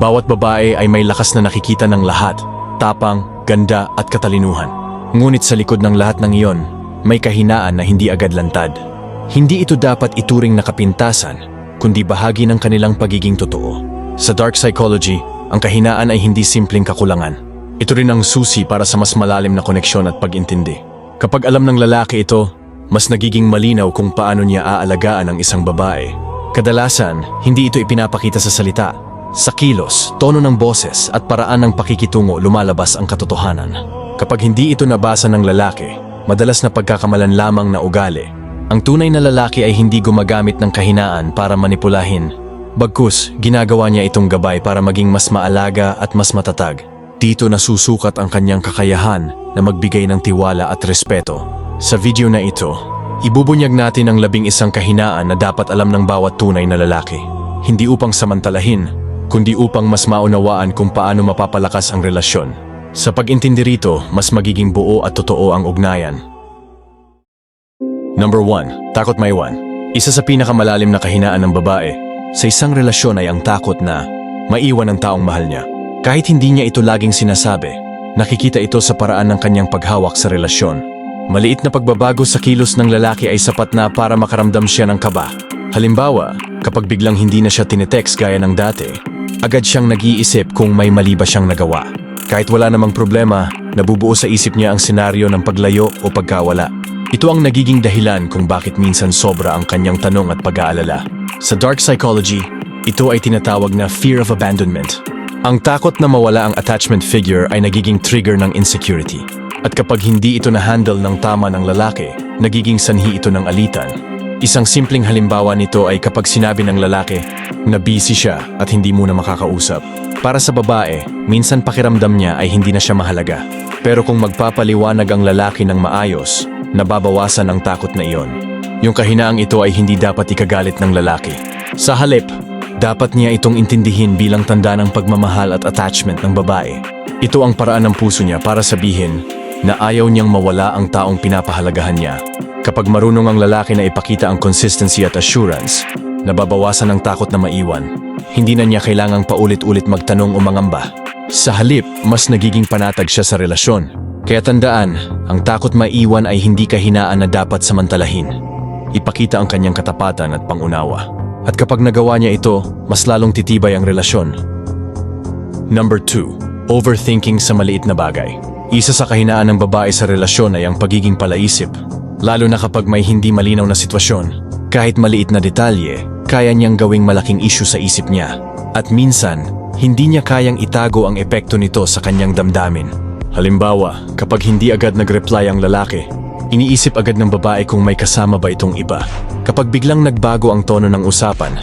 Bawat babae ay may lakas na nakikita ng lahat, tapang, ganda at katalinuhan. Ngunit sa likod ng lahat ng iyon, may kahinaan na hindi agad lantad. Hindi ito dapat ituring na kapintasan, kundi bahagi ng kanilang pagiging totoo. Sa dark psychology, ang kahinaan ay hindi simpleng kakulangan. Ito rin ang susi para sa mas malalim na koneksyon at pag-intindi. Kapag alam ng lalaki ito, mas nagiging malinaw kung paano niya aalagaan ang isang babae. Kadalasan, hindi ito ipinapakita sa salita. Sa kilos, tono ng boses at paraan ng pakikitungo lumalabas ang katotohanan. Kapag hindi ito nabasa ng lalaki, madalas na pagkakamalan lamang na ugali. Ang tunay na lalaki ay hindi gumagamit ng kahinaan para manipulahin. Bagkus, ginagawa niya itong gabay para maging mas maalaga at mas matatag. Dito nasusukat ang kanyang kakayahan na magbigay ng tiwala at respeto. Sa video na ito, ibubunyag natin ang labing isang kahinaan na dapat alam ng bawat tunay na lalaki. Hindi upang samantalahin, kundi upang mas maunawaan kung paano mapapalakas ang relasyon. Sa pag-intindi rito, mas magiging buo at totoo ang ugnayan. Number 1. Takot maiwan. Isa sa pinakamalalim na kahinaan ng babae sa isang relasyon ay ang takot na maiwan ang taong mahal niya. Kahit hindi niya ito laging sinasabi, nakikita ito sa paraan ng kanyang paghawak sa relasyon. Maliit na pagbabago sa kilos ng lalaki ay sapat na para makaramdam siya ng kaba. Halimbawa, kapag biglang hindi na siya tinetext gaya ng dati, agad siyang nag-iisip kung may mali ba siyang nagawa. Kahit wala namang problema, nabubuo sa isip niya ang senaryo ng paglayo o pagkawala. Ito ang nagiging dahilan kung bakit minsan sobra ang kanyang tanong at pag-aalala. Sa dark psychology, ito ay tinatawag na fear of abandonment. Ang takot na mawala ang attachment figure ay nagiging trigger ng insecurity. At kapag hindi ito na-handle ng tama ng lalaki, nagiging sanhi ito ng alitan. Isang simpleng halimbawa nito ay kapag sinabi ng lalaki na busy siya at hindi mo na makakausap. Para sa babae, minsan pakiramdam niya ay hindi na siya mahalaga. Pero kung magpapaliwanag ang lalaki ng maayos, nababawasan ang takot na iyon. Yung kahinaang ito ay hindi dapat ikagalit ng lalaki. Sa halip, dapat niya itong intindihin bilang tanda ng pagmamahal at attachment ng babae. Ito ang paraan ng puso niya para sabihin na ayaw niyang mawala ang taong pinapahalagahan niya. Kapag marunong ang lalaki na ipakita ang consistency at assurance, nababawasan ang takot na maiwan. Hindi na niya kailangang paulit-ulit magtanong o mangamba. Sa halip, mas nagiging panatag siya sa relasyon. Kaya tandaan, ang takot maiwan ay hindi kahinaan na dapat samantalahin. Ipakita ang kanyang katapatan at pangunawa. At kapag nagawa niya ito, mas lalong titibay ang relasyon. Number 2. Overthinking sa maliit na bagay. Isa sa kahinaan ng babae sa relasyon ay ang pagiging palaisip. Lalo na kapag may hindi malinaw na sitwasyon. Kahit maliit na detalye, kaya niyang gawing malaking issue sa isip niya. At minsan, hindi niya kayang itago ang epekto nito sa kanyang damdamin. Halimbawa, kapag hindi agad nag-reply ang lalaki, iniisip agad ng babae kung may kasama ba itong iba. Kapag biglang nagbago ang tono ng usapan,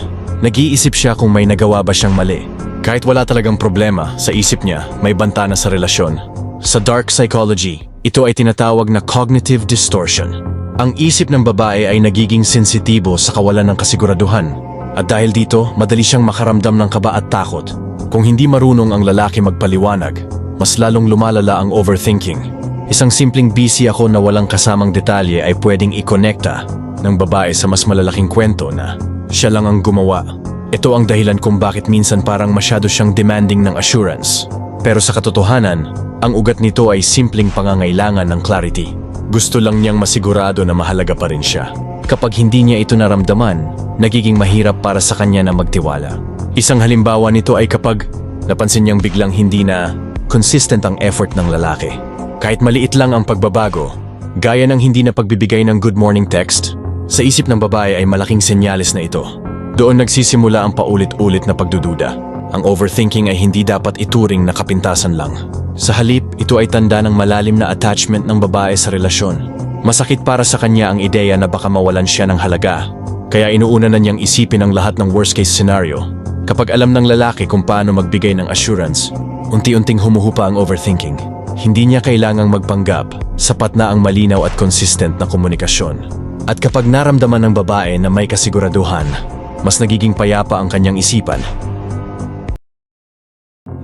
nag-iisip siya kung may nagawa ba siyang mali. Kahit wala talagang problema, sa isip niya may banta na sa relasyon. Sa dark psychology, ito ay tinatawag na cognitive distortion. Ang isip ng babae ay nagiging sensitibo sa kawalan ng kasiguraduhan. At dahil dito, madali siyang makaramdam ng kaba at takot. Kung hindi marunong ang lalaki magpaliwanag, mas lalong lumalala ang overthinking. Isang simpleng busy ako na walang kasamang detalye ay pwedeng ikonekta ng babae sa mas malalaking kwento na siya lang ang gumawa. Ito ang dahilan kung bakit minsan parang masyado siyang demanding ng assurance. Pero sa katotohanan, ang ugat nito ay simpleng pangangailangan ng clarity. Gusto lang niyang masigurado na mahalaga pa rin siya. Kapag hindi niya ito naramdaman, nagiging mahirap para sa kanya na magtiwala. Isang halimbawa nito ay kapag napansin niyang biglang hindi na consistent ang effort ng lalaki. Kahit maliit lang ang pagbabago, gaya ng hindi na pagbibigay ng good morning text, sa isip ng babae ay malaking senyales na ito. Doon nagsisimula ang paulit-ulit na pagdududa. Ang overthinking ay hindi dapat ituring na kapintasan lang. Sa halip, ito ay tanda ng malalim na attachment ng babae sa relasyon. Masakit para sa kanya ang ideya na baka mawalan siya ng halaga. Kaya inuuna na niyang isipin ang lahat ng worst case scenario. Kapag alam ng lalaki kung paano magbigay ng assurance, unti-unting humuhupa ang overthinking. Hindi niya kailangang magpanggap, sapat na ang malinaw at consistent na komunikasyon. At kapag naramdaman ng babae na may kasiguraduhan, mas nagiging payapa ang kanyang isipan.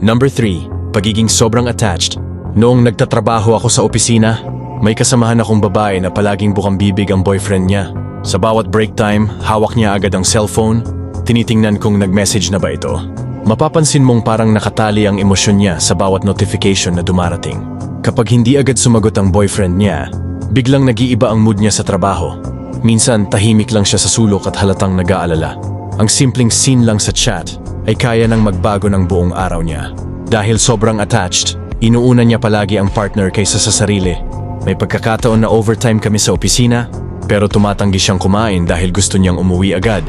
Number 3. Pagiging sobrang attached. Noong nagtatrabaho ako sa opisina, may kasamahan akong babae na palaging bukang bibig ang boyfriend niya. Sa bawat break time, hawak niya agad ang cellphone, tinitingnan kung nag-message na ba ito. Mapapansin mong parang nakatali ang emosyon niya sa bawat notification na dumarating. Kapag hindi agad sumagot ang boyfriend niya, biglang nag-iiba ang mood niya sa trabaho. Minsan tahimik lang siya sa sulok at halatang nag-aalala. Ang simpleng scene lang sa chat ay kaya nang magbago ng buong araw niya. Dahil sobrang attached, inuuna niya palagi ang partner kaysa sa sarili. May pagkakataon na overtime kami sa opisina, pero tumatanggi siyang kumain dahil gusto niyang umuwi agad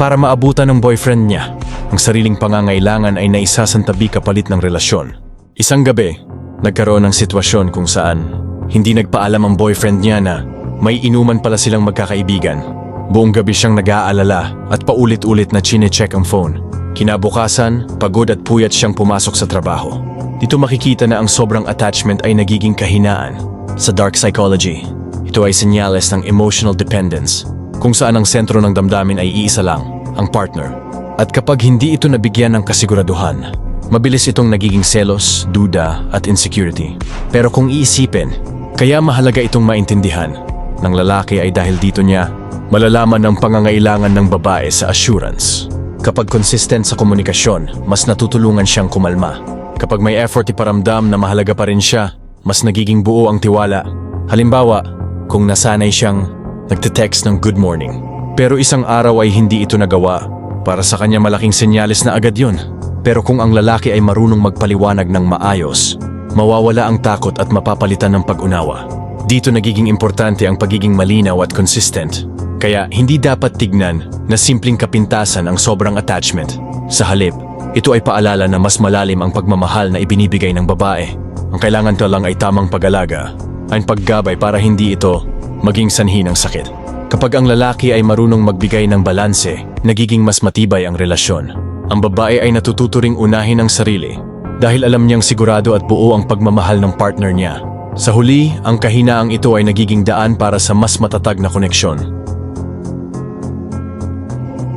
para maabutan ng boyfriend niya. Ang sariling pangangailangan ay naisasantabi kapalit ng relasyon. Isang gabi, nagkaroon ng sitwasyon kung saan hindi nagpaalam ang boyfriend niya na may inuman pala silang magkakaibigan. Buong gabi siyang nag-aalala at paulit-ulit na chine-check ang phone. Kinabukasan, pagod at puyat siyang pumasok sa trabaho. Dito makikita na ang sobrang attachment ay nagiging kahinaan. Sa dark psychology, ito ay senyales ng emotional dependence, kung saan ang sentro ng damdamin ay iisa lang, ang partner. At kapag hindi ito nabigyan ng kasiguraduhan, mabilis itong nagiging selos, duda at insecurity. Pero kung iisipin, kaya mahalaga itong maintindihan ng lalaki ay dahil dito niya malalaman ang pangangailangan ng babae sa assurance. Kapag consistent sa komunikasyon, mas natutulungan siyang kumalma. Kapag may effort iparamdam na mahalaga pa rin siya, mas nagiging buo ang tiwala. Halimbawa, kung nasanay siyang nagte-text ng good morning. Pero isang araw ay hindi ito nagawa. Para sa kanya malaking senyales na agad yun. Pero kung ang lalaki ay marunong magpaliwanag ng maayos, mawawala ang takot at mapapalitan ng pag-unawa. Dito nagiging importante ang pagiging malinaw at consistent. Kaya hindi dapat tignan na simpleng kapintasan ang sobrang attachment. Sa halip, ito ay paalala na mas malalim ang pagmamahal na ibinibigay ng babae. Ang kailangan lang ay tamang pag-alaga, ang paggabay para hindi ito maging sanhi ng sakit. Kapag ang lalaki ay marunong magbigay ng balanse, nagiging mas matibay ang relasyon. Ang babae ay natututuring unahin ang sarili dahil alam niyang sigurado at buo ang pagmamahal ng partner niya. Sa huli, ang kahinaang ito ay nagiging daan para sa mas matatag na koneksyon.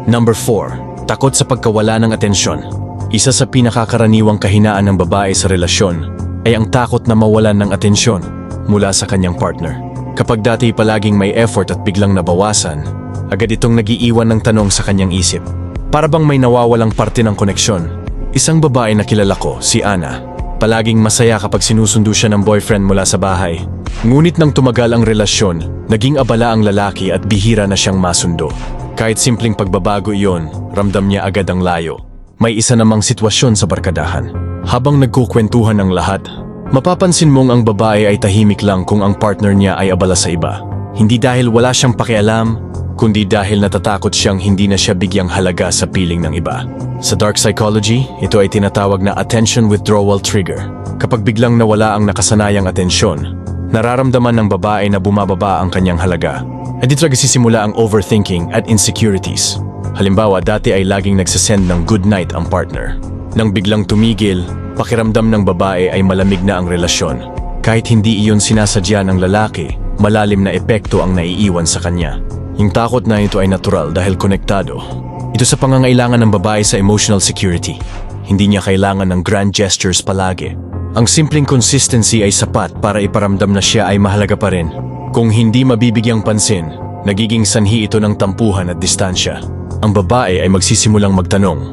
Number 4. Takot sa pagkawala ng atensyon. Isa sa pinakakaraniwang kahinaan ng babae sa relasyon ay ang takot na mawalan ng atensyon mula sa kanyang partner. Kapag dati palaging may effort at biglang nabawasan, agad itong nagiiwan ng tanong sa kanyang isip. Para bang may nawawalang parte ng koneksyon. Isang babae na kilala ko, si Ana, palaging masaya kapag sinusundo siya ng boyfriend mula sa bahay. Ngunit nang tumagal ang relasyon, naging abala ang lalaki at bihira na siyang masundo. Kahit simpleng pagbabago iyon, ramdam niya agad ang layo. May isa namang sitwasyon sa barkadahan. Habang nagkukwentuhan ng lahat, mapapansin mong ang babae ay tahimik lang kung ang partner niya ay abala sa iba. Hindi dahil wala siyang pakialam, kundi dahil natatakot siyang hindi na siya bigyang halaga sa piling ng iba. Sa dark psychology, ito ay tinatawag na attention withdrawal trigger. Kapag biglang nawala ang nakasanayang atensyon, nararamdaman ng babae na bumababa ang kanyang halaga. At dito nagsisimula ang overthinking at insecurities. Halimbawa, dati ay laging nagsasend ng good night ang partner. Nang biglang tumigil, pakiramdam ng babae ay malamig na ang relasyon. Kahit hindi iyon sinasadya ng lalaki, malalim na epekto ang naiiwan sa kanya. Yung takot na ito ay natural dahil konektado. Ito sa pangangailangan ng babae sa emotional security. Hindi niya kailangan ng grand gestures palagi. Ang simpleng consistency ay sapat para iparamdam na siya ay mahalaga pa rin. Kung hindi mabibigyang pansin, nagiging sanhi ito ng tampuhan at distansya. Ang babae ay magsisimulang magtanong,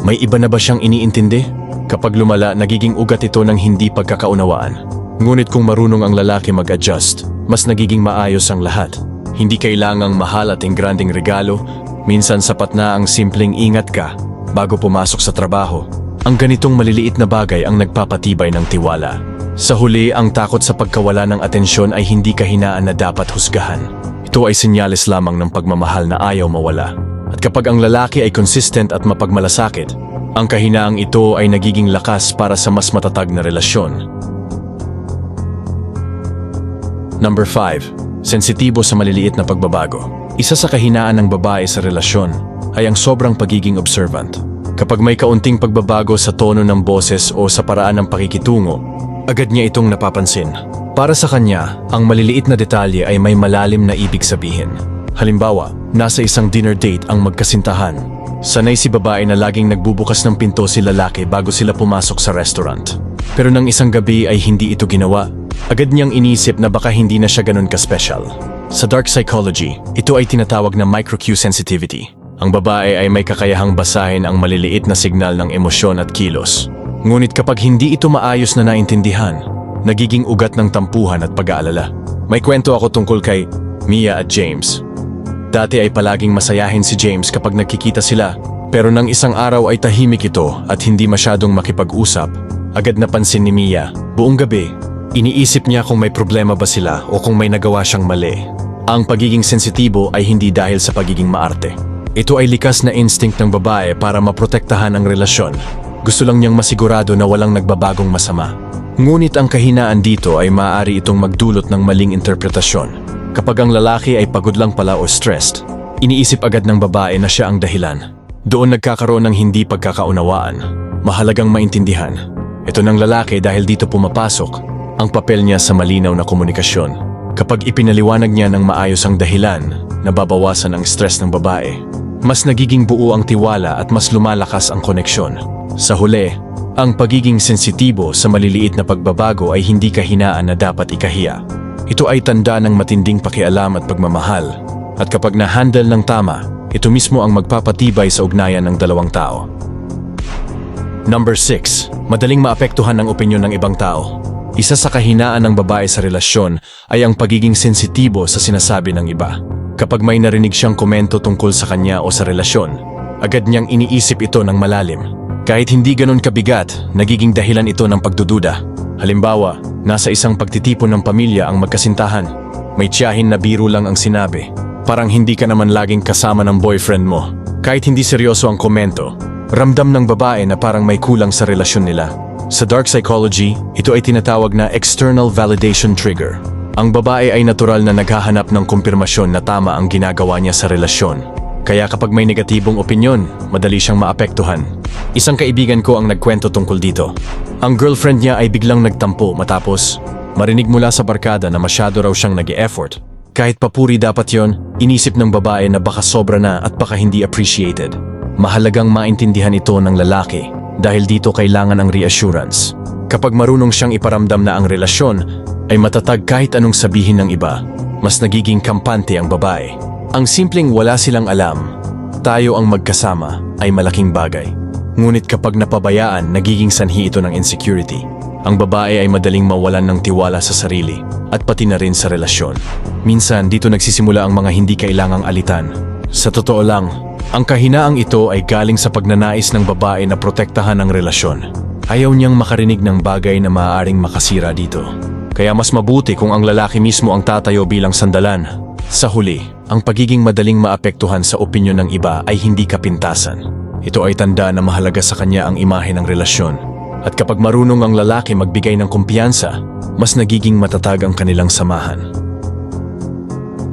may iba na ba siyang iniintindi? Kapag lumala, nagiging ugat ito ng hindi pagkakaunawaan. Ngunit kung marunong ang lalaki mag-adjust, mas nagiging maayos ang lahat. Hindi kailangang mahal at ingranding regalo, minsan sapat na ang simpleng ingat ka bago pumasok sa trabaho. Ang ganitong maliliit na bagay ang nagpapatibay ng tiwala. Sa huli, ang takot sa pagkawala ng atensyon ay hindi kahinaan na dapat husgahan. Ito ay senyales lamang ng pagmamahal na ayaw mawala. At kapag ang lalaki ay consistent at mapagmalasakit, ang kahinaang ito ay nagiging lakas para sa mas matatag na relasyon. Number 5. Sensitibo sa maliliit na pagbabago. Isa sa kahinaan ng babae sa relasyon ay ang sobrang pagiging observant. Kapag may kaunting pagbabago sa tono ng boses o sa paraan ng pakikitungo, agad niya itong napapansin. Para sa kanya, ang maliliit na detalye ay may malalim na ibig sabihin. Halimbawa, nasa isang dinner date ang magkasintahan. Sanay si babae na laging nagbubukas ng pinto si lalaki bago sila pumasok sa restaurant. Pero nang isang gabi ay hindi ito ginawa, agad niyang inisip na baka hindi na siya ganun ka-special. Sa dark psychology, ito ay tinatawag na micro-cue sensitivity. Ang babae ay may kakayahang basahin ang maliliit na signal ng emosyon at kilos. Ngunit kapag hindi ito maayos na naintindihan, nagiging ugat ng tampuhan at pag-aalala. May kwento ako tungkol kay Mia at James. Dati ay palaging masayahin si James kapag nagkikita sila, pero nang isang araw ay tahimik ito at hindi masyadong makipag-usap. Agad napansin ni Mia, buong gabi, iniisip niya kung may problema ba sila o kung may nagawa siyang mali. Ang pagiging sensitibo ay hindi dahil sa pagiging maarte. Ito ay likas na instinct ng babae para maprotektahan ang relasyon. Gusto lang niyang masigurado na walang nagbabagong masama. Ngunit ang kahinaan dito ay maaari itong magdulot ng maling interpretasyon. Kapag ang lalaki ay pagod lang pala o stressed, iniisip agad ng babae na siya ang dahilan. Doon nagkakaroon ng hindi pagkakaunawaan. Mahalagang maintindihan. Ito ng lalaki dahil dito pumapasok ang papel niya sa malinaw na komunikasyon. Kapag ipinaliwanag niya ng maayos ang dahilan, nababawasan ang stress ng babae. Mas nagiging buo ang tiwala at mas lumalakas ang koneksyon. Sa huli, ang pagiging sensitibo sa maliliit na pagbabago ay hindi kahinaan na dapat ikahiya. Ito ay tanda ng matinding pakialam at pagmamahal. At kapag na-handle ng tama, ito mismo ang magpapatibay sa ugnayan ng dalawang tao. Number 6. Madaling maapektuhan ng opinyon ng ibang tao. Isa sa kahinaan ng babae sa relasyon ay ang pagiging sensitibo sa sinasabi ng iba. Kapag may narinig siyang komento tungkol sa kanya o sa relasyon, agad niyang iniisip ito ng malalim. Kahit hindi ganon kabigat, nagiging dahilan ito ng pagdududa. Halimbawa, nasa isang pagtitipon ng pamilya ang magkasintahan. May tiyahin na biro lang ang sinabi. Parang hindi ka naman laging kasama ng boyfriend mo. Kahit hindi seryoso ang komento, ramdam ng babae na parang may kulang sa relasyon nila. Sa dark psychology, ito ay tinatawag na external validation trigger. Ang babae ay natural na naghahanap ng kumpirmasyon na tama ang ginagawa niya sa relasyon. Kaya kapag may negatibong opinyon, madali siyang maapektuhan. Isang kaibigan ko ang nagkwento tungkol dito. Ang girlfriend niya ay biglang nagtampo matapos marinig mula sa barkada na masyado raw siyang nag effort Kahit papuri dapat yon, inisip ng babae na baka sobra na at baka hindi appreciated. Mahalagang maintindihan ito ng lalaki dahil dito kailangan ang reassurance. Kapag marunong siyang iparamdam na ang relasyon ay matatag kahit anong sabihin ng iba, mas nagiging kampante ang babae. Ang simpleng wala silang alam, tayo ang magkasama ay malaking bagay. Ngunit kapag napabayaan, nagiging sanhi ito ng insecurity. Ang babae ay madaling mawalan ng tiwala sa sarili at pati na rin sa relasyon. Minsan dito nagsisimula ang mga hindi kailangang alitan. Sa totoo lang, ang kahinaang ito ay galing sa pagnanais ng babae na protektahan ang relasyon. Ayaw niyang makarinig ng bagay na maaaring makasira dito. Kaya mas mabuti kung ang lalaki mismo ang tatayo bilang sandalan. Sa huli, ang pagiging madaling maapektuhan sa opinyon ng iba ay hindi kapintasan. Ito ay tanda na mahalaga sa kanya ang imahe ng relasyon. At kapag marunong ang lalaki magbigay ng kumpiyansa, mas nagiging matatag ang kanilang samahan.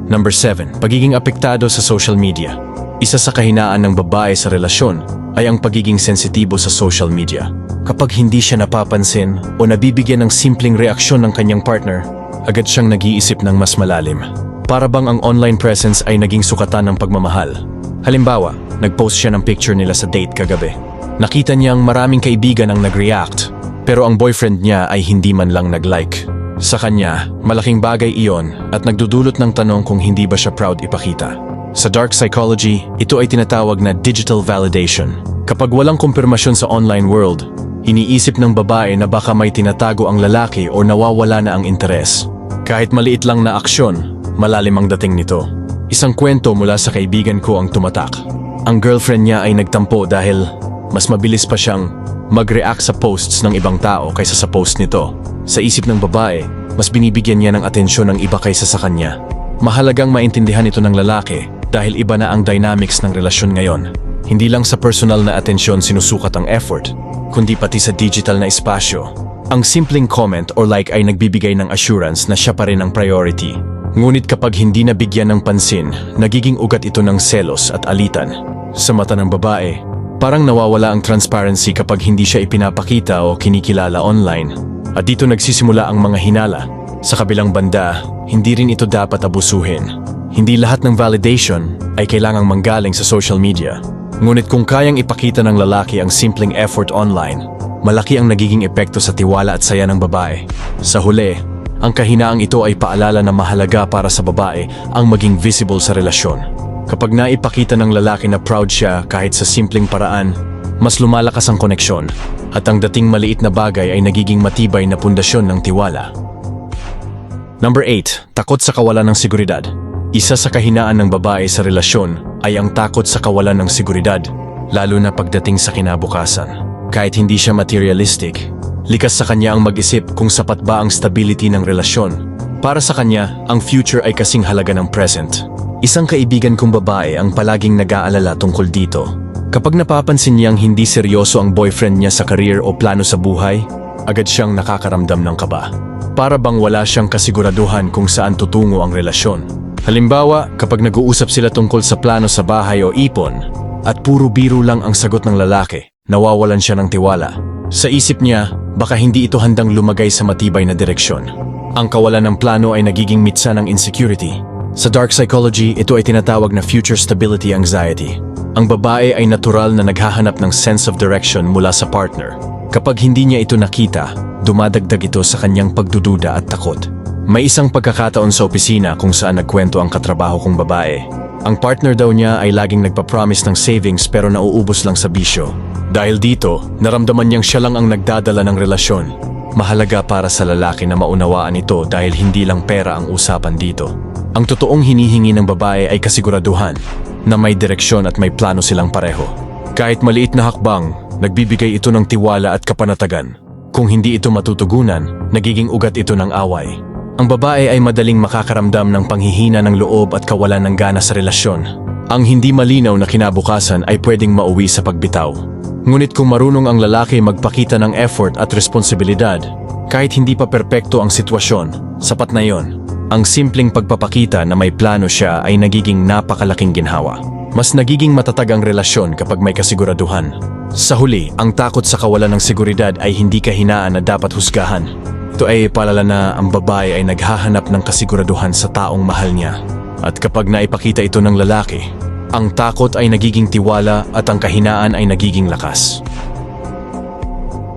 Number 7. Pagiging apektado sa social media. Isa sa kahinaan ng babae sa relasyon ay ang pagiging sensitibo sa social media. Kapag hindi siya napapansin o nabibigyan ng simpleng reaksyon ng kanyang partner, agad siyang nag-iisip ng mas malalim. Para bang ang online presence ay naging sukatan ng pagmamahal. Halimbawa, nag-post siya ng picture nila sa date kagabi. Nakita niyang maraming kaibigan ang nag-react, pero ang boyfriend niya ay hindi man lang nag-like. Sa kanya, malaking bagay iyon at nagdudulot ng tanong kung hindi ba siya proud ipakita. Sa dark psychology, ito ay tinatawag na digital validation. Kapag walang kumpirmasyon sa online world, iniisip ng babae na baka may tinatago ang lalaki o nawawala na ang interes. Kahit maliit lang na aksyon, malalim ang dating nito. Isang kwento mula sa kaibigan ko ang tumatak. Ang girlfriend niya ay nagtampo dahil mas mabilis pa siyang mag-react sa posts ng ibang tao kaysa sa post nito. Sa isip ng babae, mas binibigyan niya ng atensyon ng iba kaysa sa kanya. Mahalagang maintindihan ito ng lalaki dahil iba na ang dynamics ng relasyon ngayon. Hindi lang sa personal na atensyon sinusukat ang effort, kundi pati sa digital na espasyo. Ang simpleng comment or like ay nagbibigay ng assurance na siya pa rin ang priority. Ngunit kapag hindi nabigyan ng pansin, nagiging ugat ito ng selos at alitan. Sa mata ng babae, parang nawawala ang transparency kapag hindi siya ipinapakita o kinikilala online. At dito nagsisimula ang mga hinala. Sa kabilang banda, hindi rin ito dapat abusuhin. Hindi lahat ng validation ay kailangang manggaling sa social media. Ngunit kung kayang ipakita ng lalaki ang simpleng effort online, malaki ang nagiging epekto sa tiwala at saya ng babae. Sa huli, ang kahinaang ito ay paalala na mahalaga para sa babae ang maging visible sa relasyon. Kapag naipakita ng lalaki na proud siya kahit sa simpleng paraan, mas lumalakas ang koneksyon at ang dating maliit na bagay ay nagiging matibay na pundasyon ng tiwala. Number 8. Takot sa kawalan ng seguridad. Isa sa kahinaan ng babae sa relasyon ay ang takot sa kawalan ng seguridad, lalo na pagdating sa kinabukasan. Kahit hindi siya materialistic, likas sa kanya ang mag-isip kung sapat ba ang stability ng relasyon. Para sa kanya, ang future ay kasing halaga ng present. Isang kaibigan kong babae ang palaging nag-aalala tungkol dito. Kapag napapansin niyang hindi seryoso ang boyfriend niya sa career o plano sa buhay, agad siyang nakakaramdam ng kaba. Para bang wala siyang kasiguraduhan kung saan tutungo ang relasyon. Halimbawa, kapag nag-uusap sila tungkol sa plano sa bahay o ipon, at puro biro lang ang sagot ng lalaki, nawawalan siya ng tiwala. Sa isip niya, baka hindi ito handang lumagay sa matibay na direksyon. Ang kawalan ng plano ay nagiging mitsa ng insecurity. Sa dark psychology, ito ay tinatawag na future stability anxiety. Ang babae ay natural na naghahanap ng sense of direction mula sa partner. Kapag hindi niya ito nakita, dumadagdag ito sa kanyang pagdududa at takot. May isang pagkakataon sa opisina kung saan nagkwento ang katrabaho kong babae. Ang partner daw niya ay laging nagpapromise ng savings pero nauubos lang sa bisyo. Dahil dito, naramdaman niyang siya lang ang nagdadala ng relasyon. Mahalaga para sa lalaki na maunawaan ito dahil hindi lang pera ang usapan dito. Ang totoong hinihingi ng babae ay kasiguraduhan na may direksyon at may plano silang pareho. Kahit maliit na hakbang, nagbibigay ito ng tiwala at kapanatagan. Kung hindi ito matutugunan, nagiging ugat ito ng away. Ang babae ay madaling makakaramdam ng panghihina ng loob at kawalan ng gana sa relasyon. Ang hindi malinaw na kinabukasan ay pwedeng mauwi sa pagbitaw. Ngunit kung marunong ang lalaki magpakita ng effort at responsibilidad, kahit hindi pa perpekto ang sitwasyon, sapat na yon. Ang simpleng pagpapakita na may plano siya ay nagiging napakalaking ginhawa. Mas nagiging matatag ang relasyon kapag may kasiguraduhan. Sa huli, ang takot sa kawalan ng seguridad ay hindi kahinaan na dapat husgahan. Ito ay palala na ang babae ay naghahanap ng kasiguraduhan sa taong mahal niya. At kapag naipakita ito ng lalaki, ang takot ay nagiging tiwala at ang kahinaan ay nagiging lakas.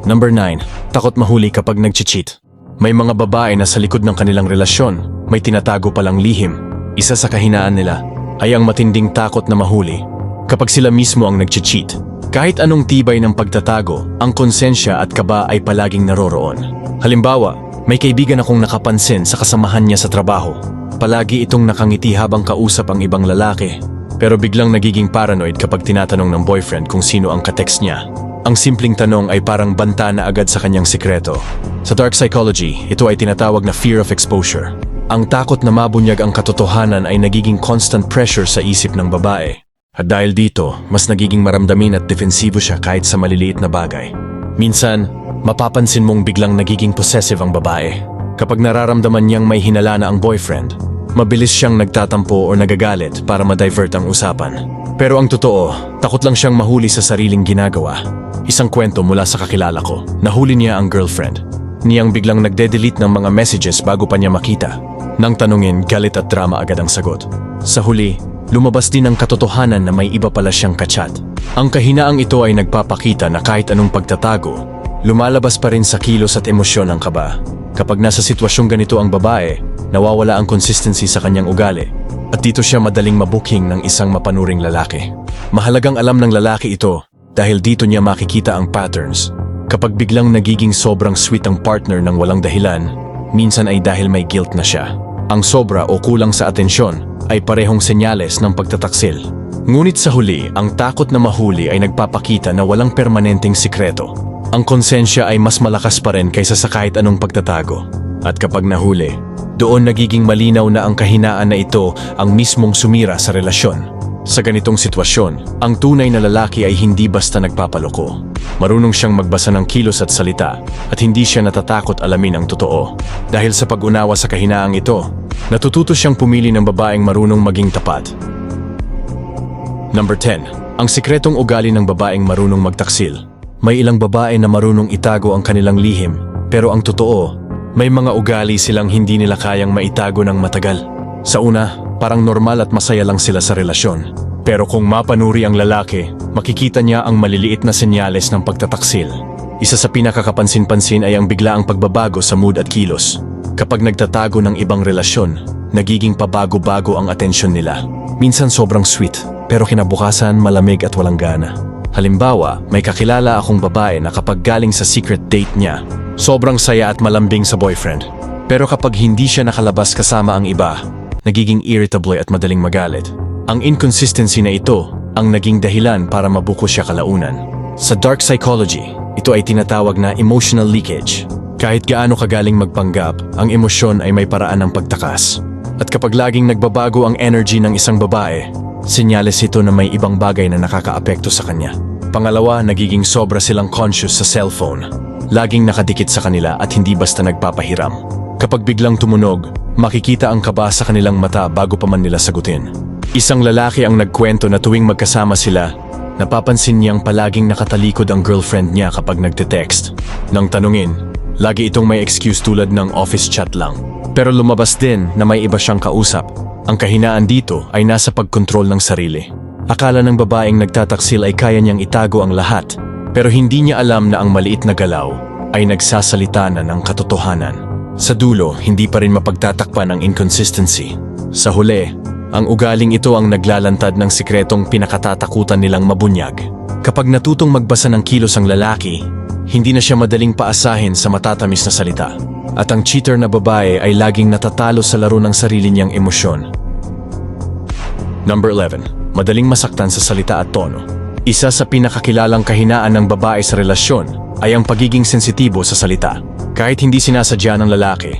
Number 9. Takot mahuli kapag nag-cheat. May mga babae na sa likod ng kanilang relasyon, may tinatago palang lihim. Isa sa kahinaan nila ay ang matinding takot na mahuli kapag sila mismo ang nag-cheat. Kahit anong tibay ng pagtatago, ang konsensya at kaba ay palaging naroroon. Halimbawa, may kaibigan akong nakapansin sa kasamahan niya sa trabaho. Palagi itong nakangiti habang kausap ang ibang lalaki. Pero biglang nagiging paranoid kapag tinatanong ng boyfriend kung sino ang katext niya. Ang simpleng tanong ay parang banta na agad sa kanyang sikreto. Sa dark psychology, ito ay tinatawag na fear of exposure. Ang takot na mabunyag ang katotohanan ay nagiging constant pressure sa isip ng babae. At dahil dito, mas nagiging maramdamin at defensibo siya kahit sa maliliit na bagay. Minsan, mapapansin mong biglang nagiging possessive ang babae. Kapag nararamdaman niyang may hinala na ang boyfriend, mabilis siyang nagtatampo o nagagalit para ma-divert ang usapan. Pero ang totoo, takot lang siyang mahuli sa sariling ginagawa. Isang kwento mula sa kakilala ko, nahuli niya ang girlfriend. Niyang biglang nagde-delete ng mga messages bago pa niya makita. Nang tanungin, galit at drama agad ang sagot. Sa huli, lumabas din ang katotohanan na may iba pala siyang kachat. Ang kahinaang ito ay nagpapakita na kahit anong pagtatago, lumalabas pa rin sa kilos at emosyon ang kaba. Kapag nasa sitwasyong ganito ang babae, nawawala ang consistency sa kanyang ugali at dito siya madaling mabuking ng isang mapanuring lalaki. Mahalagang alam ng lalaki ito dahil dito niya makikita ang patterns. Kapag biglang nagiging sobrang sweet ang partner ng walang dahilan, minsan ay dahil may guilt na siya. Ang sobra o kulang sa atensyon ay parehong senyales ng pagtataksil. Ngunit sa huli, ang takot na mahuli ay nagpapakita na walang permanenteng sikreto. Ang konsensya ay mas malakas pa rin kaysa sa kahit anong pagtatago. At kapag nahuli, doon nagiging malinaw na ang kahinaan na ito ang mismong sumira sa relasyon. Sa ganitong sitwasyon, ang tunay na lalaki ay hindi basta nagpapaloko. Marunong siyang magbasa ng kilos at salita at hindi siya natatakot alamin ang totoo. Dahil sa pag-unawa sa kahinaang ito, natututo siyang pumili ng babaeng marunong maging tapat. Number 10. Ang sikretong ugali ng babaeng marunong magtaksil. May ilang babae na marunong itago ang kanilang lihim, pero ang totoo, may mga ugali silang hindi nila kayang maitago ng matagal. Sa una, parang normal at masaya lang sila sa relasyon. Pero kung mapanuri ang lalaki, makikita niya ang maliliit na senyales ng pagtataksil. Isa sa pinakakapansin-pansin ay ang biglaang pagbabago sa mood at kilos. Kapag nagtatago ng ibang relasyon, nagiging pabago-bago ang atensyon nila. Minsan sobrang sweet, pero kinabukasan malamig at walang gana. Halimbawa, may kakilala akong babae na kapag galing sa secret date niya, sobrang saya at malambing sa boyfriend. Pero kapag hindi siya nakalabas kasama ang iba, nagiging irritable at madaling magalit. Ang inconsistency na ito ang naging dahilan para mabuko siya kalaunan. Sa dark psychology, ito ay tinatawag na emotional leakage. Kahit gaano kagaling magpanggap, ang emosyon ay may paraan ng pagtakas. At kapag laging nagbabago ang energy ng isang babae, senyales ito na may ibang bagay na nakakaapekto sa kanya. Pangalawa, nagiging sobra silang conscious sa cellphone. Laging nakadikit sa kanila at hindi basta nagpapahiram. Kapag biglang tumunog, makikita ang kaba sa kanilang mata bago pa man nila sagutin. Isang lalaki ang nagkwento na tuwing magkasama sila, napapansin niyang palaging nakatalikod ang girlfriend niya kapag nagte-text. Nang tanungin, lagi itong may excuse tulad ng office chat lang. Pero lumabas din na may iba siyang kausap. Ang kahinaan dito ay nasa pagkontrol ng sarili. Akala ng babaeng nagtataksil ay kaya niyang itago ang lahat, pero hindi niya alam na ang maliit na galaw ay nagsasalita na ng katotohanan. Sa dulo, hindi pa rin mapagtatakpan ang inconsistency. Sa huli, ang ugaling ito ang naglalantad ng sikretong pinakatatakutan nilang mabunyag. Kapag natutong magbasa ng kilos ang lalaki, hindi na siya madaling paasahin sa matatamis na salita. At ang cheater na babae ay laging natatalo sa laro ng sarili niyang emosyon. Number 11. Madaling masaktan sa salita at tono. Isa sa pinakakilalang kahinaan ng babae sa relasyon ay ang pagiging sensitibo sa salita. Kahit hindi sinasadya ng lalaki,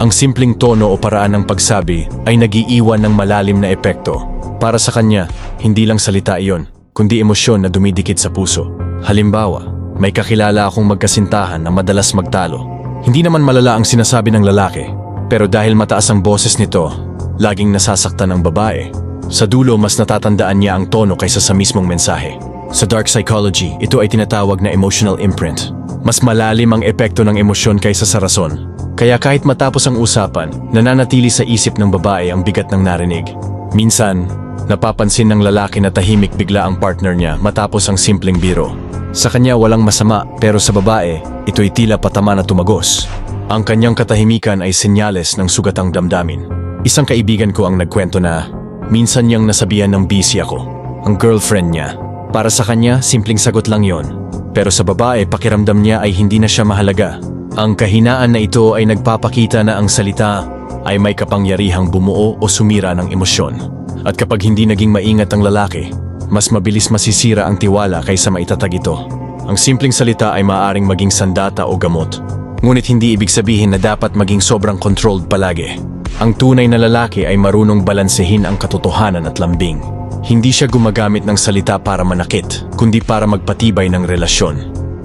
ang simpleng tono o paraan ng pagsabi ay nagiiwan ng malalim na epekto. Para sa kanya, hindi lang salita iyon, kundi emosyon na dumidikit sa puso. Halimbawa, may kakilala akong magkasintahan na madalas magtalo. Hindi naman malala ang sinasabi ng lalaki, pero dahil mataas ang boses nito, laging nasasaktan ang babae. Sa dulo, mas natatandaan niya ang tono kaysa sa mismong mensahe. Sa dark psychology, ito ay tinatawag na emotional imprint. Mas malalim ang epekto ng emosyon kaysa sa rason. Kaya kahit matapos ang usapan, nananatili sa isip ng babae ang bigat ng narinig. Minsan, napapansin ng lalaki na tahimik bigla ang partner niya matapos ang simpleng biro. Sa kanya walang masama pero sa babae, ito'y tila patama na tumagos. Ang kanyang katahimikan ay senyales ng sugatang damdamin. Isang kaibigan ko ang nagkwento na minsan niyang nasabihan ng busy ako, ang girlfriend niya. Para sa kanya, simpleng sagot lang yon. Pero sa babae, pakiramdam niya ay hindi na siya mahalaga. Ang kahinaan na ito ay nagpapakita na ang salita ay may kapangyarihang bumuo o sumira ng emosyon. At kapag hindi naging maingat ang lalaki, mas mabilis masisira ang tiwala kaysa maitatag ito. Ang simpleng salita ay maaaring maging sandata o gamot. Ngunit hindi ibig sabihin na dapat maging sobrang controlled palagi. Ang tunay na lalaki ay marunong balansehin ang katotohanan at lambing. Hindi siya gumagamit ng salita para manakit, kundi para magpatibay ng relasyon.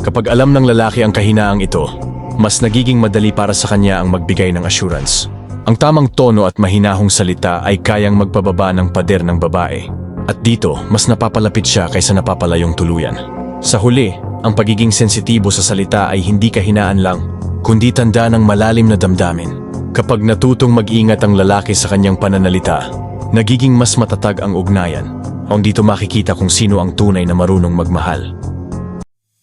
Kapag alam ng lalaki ang kahinaang ito, mas nagiging madali para sa kanya ang magbigay ng assurance. Ang tamang tono at mahinahong salita ay kayang magpababa ng pader ng babae. At dito, mas napapalapit siya kaysa napapalayong tuluyan. Sa huli, ang pagiging sensitibo sa salita ay hindi kahinaan lang, kundi tanda ng malalim na damdamin. Kapag natutong mag-ingat ang lalaki sa kanyang pananalita, nagiging mas matatag ang ugnayan. Ang dito makikita kung sino ang tunay na marunong magmahal.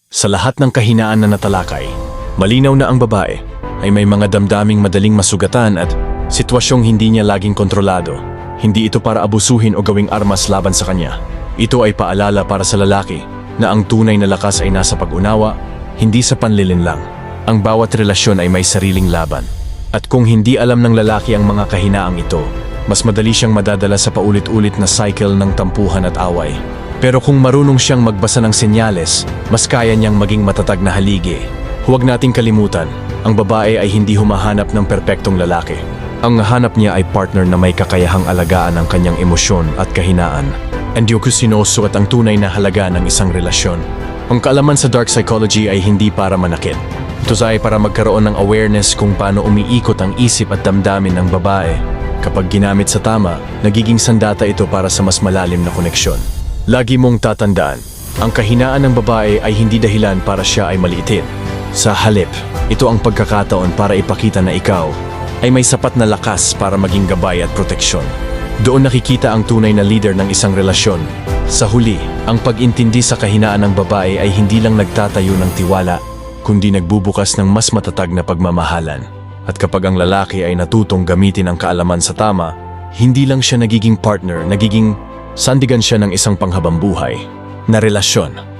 Sa lahat ng kahinaan na natalakay, malinaw na ang babae ay may mga damdaming madaling masugatan at sitwasyong hindi niya laging kontrolado. Hindi ito para abusuhin o gawing armas laban sa kanya. Ito ay paalala para sa lalaki na ang tunay na lakas ay nasa pag-unawa, hindi sa panlilin lang. Ang bawat relasyon ay may sariling laban. At kung hindi alam ng lalaki ang mga kahinaang ito, mas madali siyang madadala sa paulit-ulit na cycle ng tampuhan at away. Pero kung marunong siyang magbasa ng senyales, mas kaya niyang maging matatag na haligi. Huwag nating kalimutan, ang babae ay hindi humahanap ng perpektong lalaki. Ang hanap niya ay partner na may kakayahang alagaan ang kanyang emosyon at kahinaan. And yung sinusuot ang tunay na halaga ng isang relasyon. Ang kaalaman sa dark psychology ay hindi para manakit. Ito ay para magkaroon ng awareness kung paano umiikot ang isip at damdamin ng babae. Kapag ginamit sa tama, nagiging sandata ito para sa mas malalim na koneksyon. Lagi mong tatandaan, ang kahinaan ng babae ay hindi dahilan para siya ay maliitin. Sa halip, ito ang pagkakataon para ipakita na ikaw ay may sapat na lakas para maging gabay at proteksyon. Doon nakikita ang tunay na leader ng isang relasyon. Sa huli, ang pag-intindi sa kahinaan ng babae ay hindi lang nagtatayo ng tiwala, kundi nagbubukas ng mas matatag na pagmamahalan. At kapag ang lalaki ay natutong gamitin ang kaalaman sa tama, hindi lang siya nagiging partner, nagiging sandigan siya ng isang panghabambuhay na relasyon.